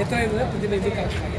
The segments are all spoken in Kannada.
ಎತ್ತರ ಪ್ರತಿನಿಧಿ ಕಾರ್ಯಕ್ರಮ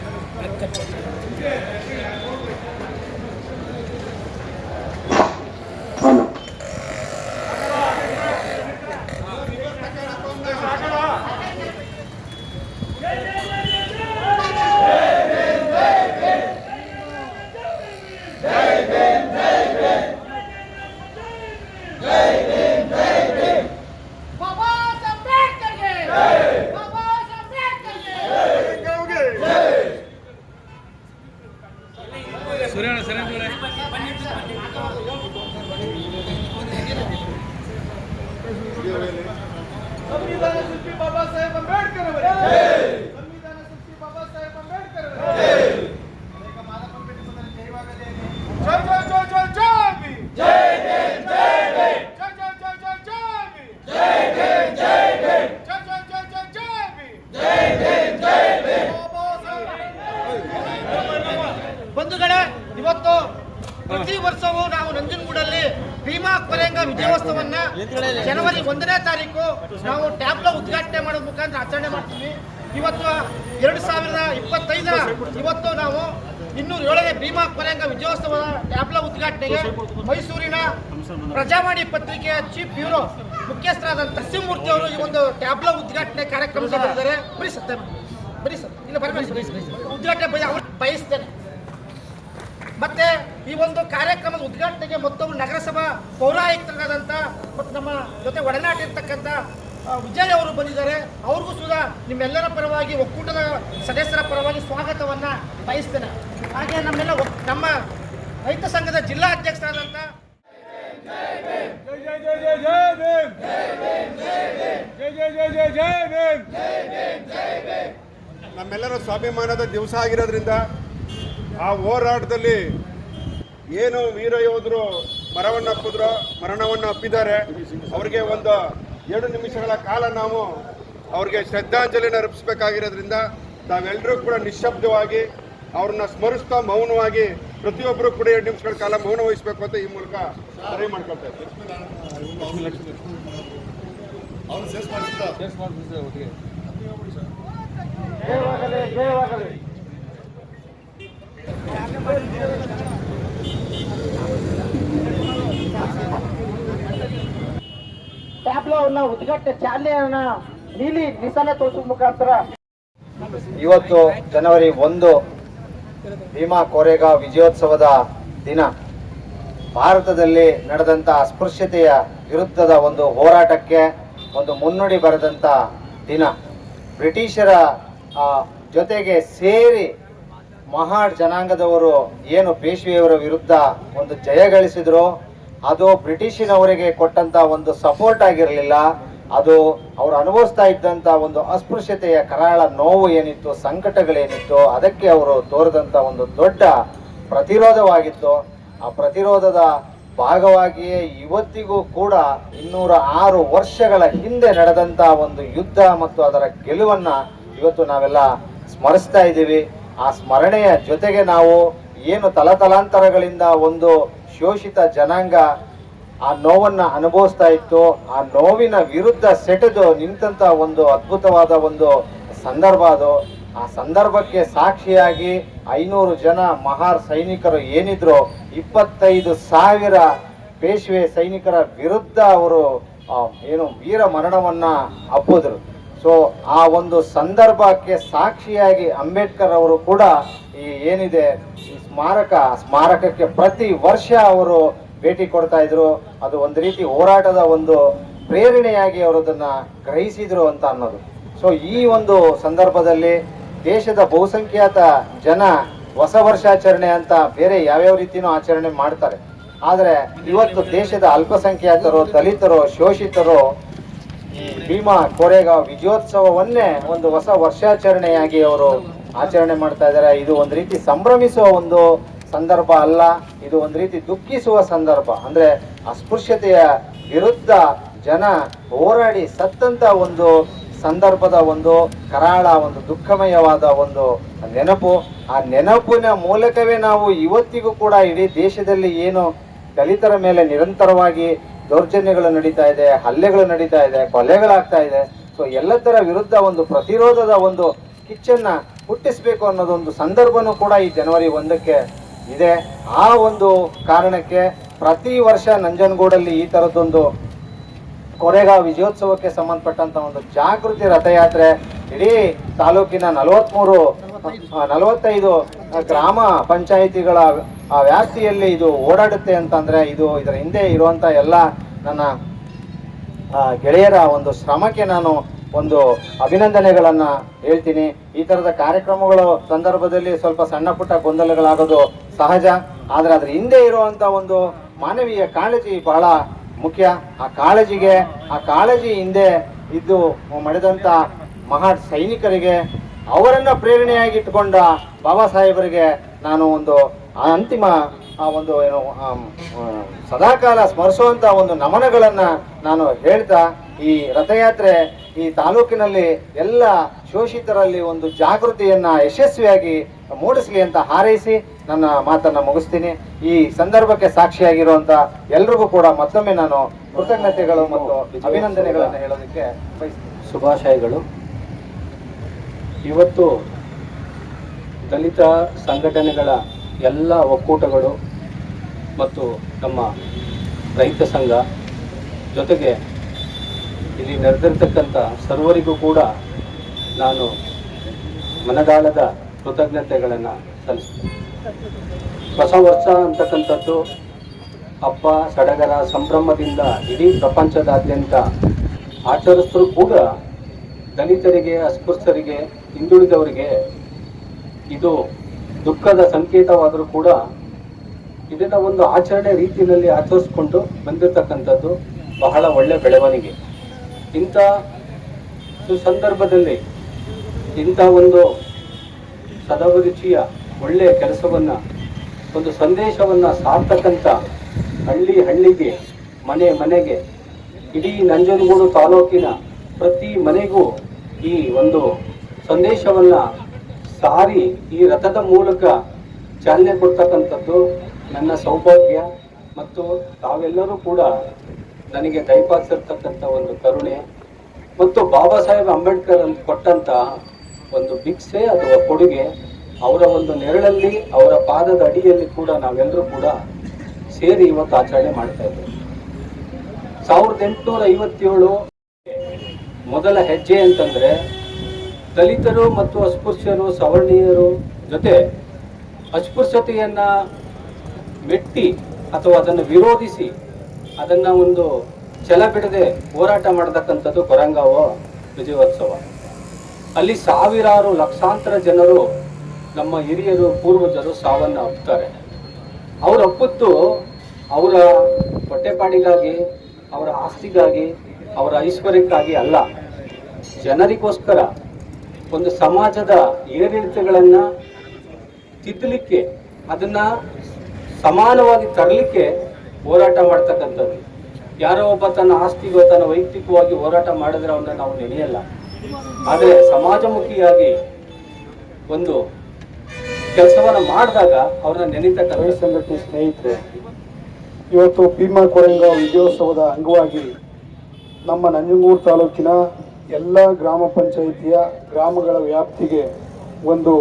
ಶಿಲ್ಪಿ ಬಾಬಾ ಸಾಹೇಬ್ ಅಂಬೇಡ್ಕರ್ ಅವರೇ ಸಂವಿಧಾನ ಶಿಲ್ಪಿ ಬಾಬಾ ಸಾಹೇಬ್ ಅಂಬೇಡ್ಕರ್ ಅವರೇ ಅನೇಕ ಮಾನವ ಜೈ ಜೈ ಜೈ ಜೈ ಜೈ. ಜೈ ಜೈ ಜೈ ಜೈ ಭೀಮ್. ಜೈ ಜೈ ಜೈ ಜೈ ಬಾಬಾ ಸಾಹೇಬ್ ಬಂಧುಗಳೇ ಇವತ್ತು ಪ್ರತಿ ವರ್ಷವೂ ನಾವು ನಂಜನಗೂಡಲ್ಲಿ ಭೀಮಾ ಕೊರೆಂಗ ವಿಜಯೋತ್ಸವವನ್ನ ಜನವರಿ ಒಂದನೇ ತಾರೀಕು ನಾವು ಟ್ಯಾಬ್ಲೋ ಉದ್ಘಾಟನೆ ಮಾಡೋದ್ ಮುಖಾಂತರ ಆಚರಣೆ ಮಾಡ್ತೀವಿ. ಇವತ್ತು ಎರಡು ಸಾವಿರದ ಇಪ್ಪತ್ತೈದರ ಇವತ್ತು ನಾವು ಇನ್ನೂರ ಏಳನೇ ಭೀಮಾ ಕೊರೆಂಗ ವಿಜಯೋತ್ಸವದ ಟ್ಯಾಬ್ಲೋ ಉದ್ಘಾಟನೆಗೆ ಮೈಸೂರಿನ ಪ್ರಜಾವಾಣಿ ಪತ್ರಿಕೆಯ ಚೀಫ್ ಬ್ಯೂರೋ ಮುಖ್ಯಸ್ಥರಾದ ನರಸಿಂಹಮೂರ್ತಿ ಅವರು ಈ ಒಂದು ಟ್ಯಾಬ್ಲೋ ಉದ್ಘಾಟನೆ ಕಾರ್ಯಕ್ರಮದಲ್ಲಿ ಬಂದಿದ್ದಾರೆ ಬರೀ ಸತ್ಯ ಬರೀ ಸರ್. ಇಲ್ಲ ಬರಬೇಕು ಉದ್ಘಾಟನೆ ಬಯ- ಅವ್ರು ಬಯಸ್ತೇನೆ. ಮತ್ತೆ ಈ ಒಂದು ಕಾರ್ಯಕ್ರಮದ ಉದ್ಘಾಟನೆಗೆ ಮತ್ತೊಬ್ಬರು ನಗರಸಭಾ ಪೌರಾಯುಕ್ತರಾದಂಥ ಮತ್ತು ನಮ್ಮ ಜೊತೆ ಒಡನಾಟ ಇರ್ತಕ್ಕಂಥ ವಿಜಯ್ ಅವರು ಬಂದಿದ್ದಾರೆ. ಅವ್ರಿಗೂ ಸುಧಾ ನಿಮ್ಮೆಲ್ಲರ ಪರವಾಗಿ ಒಕ್ಕೂಟದ ಸದಸ್ಯರ ಪರವಾಗಿ ಸ್ವಾಗತವನ್ನು ಬಯಸ್ತೇನೆ. ಹಾಗೆ ನಮ್ಮೆಲ್ಲ ನಮ್ಮ ರೈತ ಸಂಘದ ಜಿಲ್ಲಾ ಅಧ್ಯಕ್ಷರಾದಂಥ ನಮ್ಮೆಲ್ಲರ ಸ್ವಾಭಿಮಾನದ ದಿವಸ ಆಗಿರೋದ್ರಿಂದ ಆ ಹೋರಾಟದಲ್ಲಿ ಏನು ವೀರ ಯೋಧರು ಮರವನ್ನು ಅಪ್ಪಿದ್ರು ಮರಣವನ್ನು ಅಪ್ಪಿದ್ದಾರೆ ಅವರಿಗೆ ಒಂದು ಎರಡು ನಿಮಿಷಗಳ ಕಾಲ ನಾವು ಅವ್ರಿಗೆ ಶ್ರದ್ಧಾಂಜಲಿನ ಅರ್ಪಿಸಬೇಕಾಗಿರೋದ್ರಿಂದ ನಾವೆಲ್ಲರೂ ಕೂಡ ನಿಶ್ಶಬ್ದವಾಗಿ ಅವ್ರನ್ನ ಸ್ಮರಿಸ್ತಾ ಮೌನವಾಗಿ ಪ್ರತಿಯೊಬ್ಬರು ಕೂಡ ಎರಡು ನಿಮಿಷಗಳ ಕಾಲ ಮೌನ ವಹಿಸಬೇಕು ಅಂತ ಈ ಮೂಲಕ ಮನವಿ ಮಾಡ್ಕೊಳ್ತಾ ಇದ್ದೀವಿ ನೀಲಿ ಮುಖಾಂತರ. ಇವತ್ತು ಜನವರಿ ಒಂದು, ಭೀಮಾ ಕೋರೆಗಾಂವ್ ವಿಜಯೋತ್ಸವದ ದಿನ. ಭಾರತದಲ್ಲಿ ನಡೆದಂಥ ಅಸ್ಪೃಶ್ಯತೆಯ ವಿರುದ್ಧದ ಒಂದು ಹೋರಾಟಕ್ಕೆ ಒಂದು ಮುನ್ನುಡಿ ಬರೆದಂಥ ದಿನ. ಬ್ರಿಟಿಷರ ಜೊತೆಗೆ ಸೇರಿ ಮಹಾಡ್ ಜನಾಂಗದವರು ಏನು ಪೇಶ್ವೆಯವರ ವಿರುದ್ಧ ಒಂದು ಜಯ ಗಳಿಸಿದ್ರು, ಅದು ಬ್ರಿಟಿಷಿನವರಿಗೆ ಕೊಟ್ಟಂತ ಒಂದು ಸಪೋರ್ಟ್ ಆಗಿರಲಿಲ್ಲ. ಅದು ಅವರು ಅನುಭವಿಸ್ತಾ ಇದ್ದಂತ ಒಂದು ಅಸ್ಪೃಶ್ಯತೆಯ ಕರಾಳ ನೋವು ಏನಿತ್ತು, ಸಂಕಟಗಳೇನಿತ್ತು, ಅದಕ್ಕೆ ಅವರು ತೋರಿದಂತ ಒಂದು ದೊಡ್ಡ ಪ್ರತಿರೋಧವಾಗಿತ್ತು. ಆ ಪ್ರತಿರೋಧದ ಭಾಗವಾಗಿಯೇ ಇವತ್ತಿಗೂ ಕೂಡ ಇನ್ನೂರ ಆರು ವರ್ಷಗಳ ಹಿಂದೆ ನಡೆದಂತ ಒಂದು ಯುದ್ಧ ಮತ್ತು ಅದರ ಗೆಲುವನ್ನ ಇವತ್ತು ನಾವೆಲ್ಲ ಸ್ಮರಿಸ್ತಾ ಇದ್ದೀವಿ. ಆ ಸ್ಮರಣೆಯ ಜೊತೆಗೆ ನಾವು ಏನು ತಲತಲಾಂತರಗಳಿಂದ ಒಂದು ಶೋಷಿತ ಜನಾಂಗ ಆ ನೋವನ್ನು ಅನುಭವಿಸ್ತಾ ಇತ್ತು, ಆ ನೋವಿನ ವಿರುದ್ಧ ಸೆಟೆದು ನಿಂತಂತ ಒಂದು ಅದ್ಭುತವಾದ ಒಂದು ಸಂದರ್ಭ ಅದು. ಆ ಸಂದರ್ಭಕ್ಕೆ ಸಾಕ್ಷಿಯಾಗಿ ಐನೂರು ಜನ ಮಹಾರ್ ಸೈನಿಕರು ಏನಿದ್ರು, ಇಪ್ಪತ್ತೈದು ಸಾವಿರ ಪೇಶ್ವೆ ಸೈನಿಕರ ವಿರುದ್ಧ ಅವರು ಏನು ವೀರ ಮರಣವನ್ನು ಅಪ್ಪಿದ್ರು ಸೊ ಆ ಒಂದು ಸಂದರ್ಭಕ್ಕೆ ಸಾಕ್ಷಿಯಾಗಿ ಅಂಬೇಡ್ಕರ್ ಅವರು ಕೂಡ ಈ ಏನಿದೆ, ಈ ಸ್ಮಾರಕ ಸ್ಮಾರಕಕ್ಕೆ ಪ್ರತಿ ವರ್ಷ ಅವರು ಭೇಟಿ ಕೊಡ್ತಾ ಇದ್ರು. ಅದು ಒಂದು ರೀತಿ ಹೋರಾಟದ ಒಂದು ಪ್ರೇರಣೆಯಾಗಿ ಅವರು ಅದನ್ನ ಗ್ರಹಿಸಿದ್ರು ಅಂತ ಅನ್ನೋದು. ಸೊ ಈ ಒಂದು ಸಂದರ್ಭದಲ್ಲಿ ದೇಶದ ಬಹುಸಂಖ್ಯಾತ ಜನ ಹೊಸ ವರ್ಷಾಚರಣೆ ಅಂತ ಬೇರೆ ಯಾವ್ಯಾವ ರೀತಿನೂ ಆಚರಣೆ ಮಾಡ್ತಾರೆ. ಆದರೆ ಇವತ್ತು ದೇಶದ ಅಲ್ಪಸಂಖ್ಯಾತರು, ದಲಿತರು, ಶೋಷಿತರು ಭೀಮಾ ಕೋರೆಗಾಂವ್ ವಿಜಯೋತ್ಸವವನ್ನೇ ಒಂದು ಹೊಸ ವರ್ಷಾಚರಣೆಯಾಗಿ ಅವರು ಆಚರಣೆ ಮಾಡ್ತಾ ಇದ್ದಾರೆ. ಇದು ಒಂದು ರೀತಿ ಸಂಭ್ರಮಿಸುವ ಒಂದು ಸಂದರ್ಭ ಅಲ್ಲ, ಇದು ಒಂದು ರೀತಿ ದುಃಖಿಸುವ ಸಂದರ್ಭ. ಅಂದ್ರೆ ಅಸ್ಪೃಶ್ಯತೆಯ ವಿರುದ್ಧ ಜನ ಹೋರಾಡಿ ಸತ್ತಂತ ಒಂದು ಸಂದರ್ಭದ ಒಂದು ಕರಾಳ, ಒಂದು ದುಃಖಮಯವಾದ ಒಂದು ನೆನಪು. ಆ ನೆನಪಿನ ಮೂಲಕವೇ ನಾವು ಇವತ್ತಿಗೂ ಕೂಡ ಇಡೀ ದೇಶದಲ್ಲಿ ಏನು ದಲಿತರ ಮೇಲೆ ನಿರಂತರವಾಗಿ ದೌರ್ಜನ್ಯಗಳು ನಡೀತಾ ಇದೆ, ಹಲ್ಲೆಗಳು ನಡೀತಾ ಇದೆ, ಕೊಲೆಗಳಾಗ್ತಾ ಇದೆ. ಸೊ ಎಲ್ಲದರ ವಿರುದ್ಧ ಒಂದು ಪ್ರತಿರೋಧದ ಒಂದು ಕಿಚ್ಚನ್ನ ಹುಟ್ಟಿಸಬೇಕು ಅನ್ನೋದೊಂದು ಸಂದರ್ಭನೂ ಕೂಡ ಈ ಜನವರಿ ಒಂದಕ್ಕೆ ಇದೆ. ಆ ಒಂದು ಕಾರಣಕ್ಕೆ ಪ್ರತಿ ವರ್ಷ ನಂಜನಗೂಡಲ್ಲಿ ಈ ಥರದ್ದೊಂದು ಕೊರೆಗಾ ವಿಜಯೋತ್ಸವಕ್ಕೆ ಸಂಬಂಧಪಟ್ಟಂತ ಒಂದು ಜಾಗೃತಿ ರಥಯಾತ್ರೆ ಇಡೀ ತಾಲೂಕಿನ ನಲವತ್ಮೂರು, ನಲವತ್ತೈದು ಗ್ರಾಮ ಪಂಚಾಯಿತಿಗಳ ಆ ವ್ಯಾಪ್ತಿಯಲ್ಲಿ ಇದು ಓಡಾಡುತ್ತೆ ಅಂತಂದ್ರೆ ಇದು ಇದರ ಹಿಂದೆ ಇರುವಂತ ಎಲ್ಲ ನನ್ನ ಗೆಳೆಯರ ಒಂದು ಶ್ರಮಕ್ಕೆ ನಾನು ಒಂದು ಅಭಿನಂದನೆಗಳನ್ನು ಹೇಳ್ತೀನಿ. ಈ ತರದ ಕಾರ್ಯಕ್ರಮಗಳ ಸಂದರ್ಭದಲ್ಲಿ ಸ್ವಲ್ಪ ಸಣ್ಣ ಪುಟ್ಟ ಗೊಂದಲಗಳಾಗೋದು ಸಹಜ. ಆದರೆ ಅದರ ಹಿಂದೆ ಇರುವಂತ ಒಂದು ಮಾನವೀಯ ಕಾಳಜಿ ಬಹಳ ಮುಖ್ಯ. ಆ ಕಾಳಜಿಗೆ, ಆ ಕಾಳಜಿ ಹಿಂದೆ ಇದ್ದು ಮಡಿದಂತ ಮಹಾ ಸೈನಿಕರಿಗೆ, ಅವರನ್ನು ಪ್ರೇರಣೆಯಾಗಿ ಇಟ್ಕೊಂಡ ಬಾಬಾ ಸಾಹೇಬರಿಗೆ ನಾನು ಒಂದು ಆ ಅಂತಿಮ, ಆ ಒಂದು ಸದಾಕಾಲ ಸ್ಮರಿಸುವಂತ ಒಂದು ನಮನಗಳನ್ನ ನಾನು ಹೇಳ್ತಾ, ಈ ರಥಯಾತ್ರೆ ಈ ತಾಲೂಕಿನಲ್ಲಿ ಎಲ್ಲ ಶೋಷಿತರಲ್ಲಿ ಒಂದು ಜಾಗೃತಿಯನ್ನ ಯಶಸ್ವಿಯಾಗಿ ಮೂಡಿಸಲಿ ಅಂತ ಹಾರೈಸಿ ನನ್ನ ಮಾತನ್ನ ಮುಗಿಸ್ತೀನಿ. ಈ ಸಂದರ್ಭಕ್ಕೆ ಸಾಕ್ಷಿಯಾಗಿರುವಂತ ಎಲ್ರಿಗೂ ಕೂಡ ಮತ್ತೊಮ್ಮೆ ನಾನು ಕೃತಜ್ಞತೆಗಳು ಮತ್ತು ಅಭಿನಂದನೆಗಳನ್ನು ಹೇಳೋದಕ್ಕೆ ಶುಭಾಶಯಗಳು. ಇವತ್ತು ದಲಿತ ಸಂಘಟನೆಗಳ ಎಲ್ಲ ಒಕ್ಕೂಟಗಳು ಮತ್ತು ನಮ್ಮ ರೈತ ಸಂಘ ಜೊತೆಗೆ ಇಲ್ಲಿ ನೆರೆದಿರ್ತಕ್ಕಂಥ ಸರ್ವರಿಗೂ ಕೂಡ ನಾನು ಮನದಾಳದ ಕೃತಜ್ಞತೆಗಳನ್ನು ಸಲ್ಲಿಸ್ತೇನೆ. ಹೊಸ ವರ್ಷ ಅಂತಕ್ಕಂಥದ್ದು ಹಬ್ಬ, ಸಡಗರ, ಸಂಭ್ರಮದಿಂದ ಇಡೀ ಪ್ರಪಂಚದಾದ್ಯಂತ ಆಚರಿಸಿದ್ರು ಕೂಡ ದಲಿತರಿಗೆ ಅಸ್ಪೃಶ್ಯರಿಗೆ ಹಿಂದುಳಿದವರಿಗೆ ಇದು ದುಃಖದ ಸಂಕೇತವಾದರೂ ಕೂಡ ಇದನ್ನ ಒಂದು ಆಚರಣೆ ರೀತಿಯಲ್ಲಿ ಆಚರಿಸ್ಕೊಂಡು ಬಂದಿರತಕ್ಕಂಥದ್ದು ಬಹಳ ಒಳ್ಳೆ ಬೆಳವಣಿಗೆ. ಇಂಥ ಸಂದರ್ಭದಲ್ಲಿ ಇಂಥ ಒಂದು ಸದಭಿರುಚಿಯ ಒಳ್ಳೆಯ ಕೆಲಸವನ್ನ, ಒಂದು ಸಂದೇಶವನ್ನ ಸಾರ್ತಕ್ಕಂಥ ಹಳ್ಳಿ ಹಳ್ಳಿಗೆ, ಮನೆ ಮನೆಗೆ, ಇಡೀ ನಂಜನಗೂಡು ತಾಲೂಕಿನ ಪ್ರತಿ ಮನೆಗೂ ಈ ಒಂದು ಸಂದೇಶವನ್ನ ಸಾರಿ ಈ ರಥದ ಮೂಲಕ ಚಾಲನೆ ಕೊಡ್ತಕ್ಕಂಥದ್ದು ನನ್ನ ಸೌಭಾಗ್ಯ ಮತ್ತು ತಾವೆಲ್ಲರೂ ಕೂಡ ನನಗೆ ದಯಪಾಲಿಸಿರ್ತಕ್ಕಂಥ ಒಂದು ಕರುಣೆ ಮತ್ತು ಬಾಬಾ ಸಾಹೇಬ್ ಅಂಬೇಡ್ಕರ್ ಅಂತ ಕೊಟ್ಟಂತ ಒಂದು ಭಿಕ್ಷೆ ಅಥವಾ ಕೊಡುಗೆ ಅವರ ಒಂದು ನೆರಳಲ್ಲಿ, ಅವರ ಪಾದದ ಅಡಿಯಲ್ಲಿ ಕೂಡ ನಾವೆಲ್ಲರೂ ಕೂಡ ಸೇರಿ ಇವತ್ತು ಆಚರಣೆ ಮಾಡ್ತಾ ಇದ್ದೇವೆ. ಸಾವಿರದ ಎಂಟುನೂರ ಐವತ್ತೇಳು ಮೊದಲ ಹೆಜ್ಜೆ ಅಂತಂದ್ರೆ ದಲಿತರು ಮತ್ತು ಅಸ್ಪೃಶ್ಯರು, ಸವರ್ಣೀಯರು ಜೊತೆ ಅಸ್ಪೃಶ್ಯತೆಯನ್ನು ಮೆಟ್ಟಿ ಅಥವಾ ಅದನ್ನು ವಿರೋಧಿಸಿ ಅದನ್ನು ಒಂದು ಛಲ ಬಿಡದೆ ಹೋರಾಟ ಮಾಡತಕ್ಕಂಥದ್ದು ಕೊರಂಗಾವ ವಿಜಯೋತ್ಸವ. ಅಲ್ಲಿ ಸಾವಿರಾರು ಲಕ್ಷಾಂತರ ಜನರು ನಮ್ಮ ಹಿರಿಯರು, ಪೂರ್ವಜರು ಸಾವನ್ನು ಅಪ್ತಾರೆ ಅವರು ಅಪ್ಪತ್ತು ಅವರ ಹೊಟ್ಟೆಪಾಡಿಗಾಗಿ, ಅವರ ಆಸ್ತಿಗಾಗಿ, ಅವರ ಐಶ್ವರ್ಯಕ್ಕಾಗಿ ಅಲ್ಲ, ಜನರಿಗೋಸ್ಕರ ಒಂದು ಸಮಾಜದ ಏರಿಳಿತಗಳನ್ನ ತಿದ್ದಲಿಕ್ಕೆ, ಅದನ್ನ ಸಮಾನವಾಗಿ ತರಲಿಕ್ಕೆ ಹೋರಾಟ ಮಾಡ್ತಕ್ಕಂಥದ್ದು. ಯಾರೋ ಒಬ್ಬ ತನ್ನ ಆಸ್ತಿಗೋ, ತನ್ನ ವೈಯಕ್ತಿಕವಾಗಿ ಹೋರಾಟ ಮಾಡಿದ್ರೆ ಅವನ್ನ ನಾವು ನೆನೆಯಲ್ಲ. ಆದರೆ ಸಮಾಜಮುಖಿಯಾಗಿ ಒಂದು ಕೆಲಸವನ್ನ ಮಾಡಿದಾಗ ಅವ್ರನ್ನ ನೆನೀತಕ್ಕಂಥ ಸಂಘಟನೆ ಸ್ನೇಹಿತರೆ, ಇವತ್ತು ಭೀಮಾ ಕೊರಂಗ ವಿಜಯೋತ್ಸವದ ಅಂಗವಾಗಿ ನಮ್ಮ ನಂಜನಗೂಡು ತಾಲೂಕಿನ ಎಲ್ಲ ಗ್ರಾಮ ಪಂಚಾಯಿತಿಯ ಗ್ರಾಮಗಳ ವ್ಯಾಪ್ತಿಗೆ ಒಂದು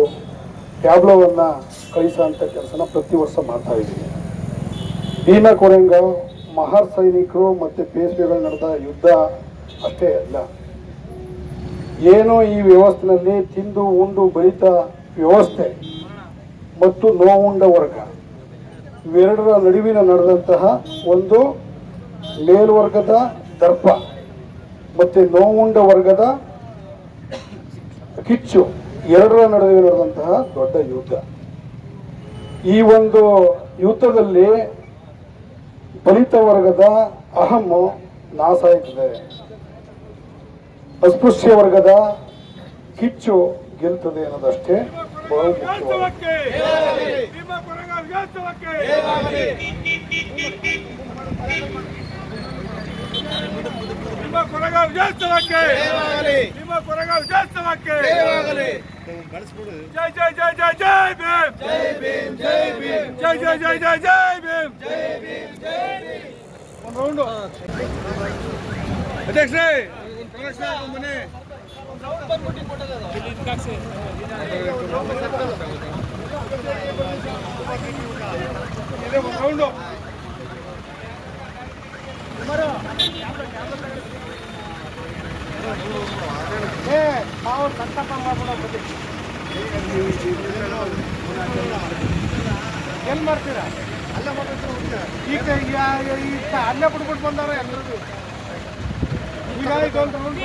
ಟ್ಯಾಬ್ಲೋವನ್ನು ಕಳಿಸೋಂಥ ಕೆಲಸನ ಪ್ರತಿ ವರ್ಷ ಮಾಡ್ತಾ ಇದ್ದೀವಿ. ಭೀಮಾ ಕೊರೆಂಗ ಮಹಾರ್ ಸೈನಿಕರು ಮತ್ತು ಪೇಸ್ಬಿಗಳು ನಡೆದ ಯುದ್ಧ ಅಷ್ಟೇ ಅಲ್ಲ. ಏನು ಈ ವ್ಯವಸ್ಥೆಯಲ್ಲಿ ತಿಂದು, ಉಂಡು ಬಲಿತ ವ್ಯವಸ್ಥೆ ಮತ್ತು ನೋವುಂಡ ವರ್ಗ. ಇವೆರಡರ ನಡುವಿನ ನಡೆದಂತಹ ಒಂದು ಮೇಲ್ವರ್ಗದ ದರ್ಪ. ಮತ್ತೆ ನೋವುಂಡ ವರ್ಗದ ಕಿಚ್ಚು ಎರಡರ ನಡುವೆ ನಡೆದಂತಹ ದೊಡ್ಡ ಯುದ್ಧ. ಈ ಒಂದು ಯುದ್ಧದಲ್ಲಿ ಬಲಿತ ವರ್ಗದ ಅಹಮ್ಮು ನಾಶ ಅಸ್ಪೃಶ್ಯ ವರ್ಗದ ಕಿಚ್ಚು ಗೆಲ್ತದೆ ಅನ್ನೋದಷ್ಟೇ ಮುಖ್ಯವಾಗಿದೆ ಭೀಮಾ ಕೊರೆಗಾಂವ್ ವಿಜಯೋತ್ಸವಕ್ಕೆ ಭೀಮಾ ಕೊರೆಗಾಂವ್ ವಿಜಯೋತ್ಸವಕ್ಕೆ ಭೀಮಾ ಕೊರೆಗಾಂವ್ ವಿಜಯೋತ್ಸವಕ್ಕೆ ಜೈ ಜೈ ಜೈ ಜೈ ಜೈ ಭೀಮ್ ಜೈ ಭೀಮ್ ಜೈ ಜೈ ಜೈ ಜೈ ಜೈ ಭೀಮ್ ಒಂದು ರೌಂಡು ಅಧ್ಯಕ್ಷರೇ ಮನೆ ಇದೆ ಒಂದು ರೌಂಡು ಏ ಅವ್ರು ಕಟ್ಟಪ್ಪ ಮಾಡ್ಬಿಡೋ ಬನ್ನಿ ಎಲ್ಲಿ ಮಾಡ್ತೀರಾ? ಅಲ್ಲೇ ಮಾಡ್ಬೇಕು ಈಗ ಈಗ ಅಲ್ಲೇ ಬಿಟ್ಬಿಟ್ಟು ಬಂದಾರ ಎಲ್ಲರಿಗೂ ಈಗ ಇದೊಂದು ರೌಂಡ್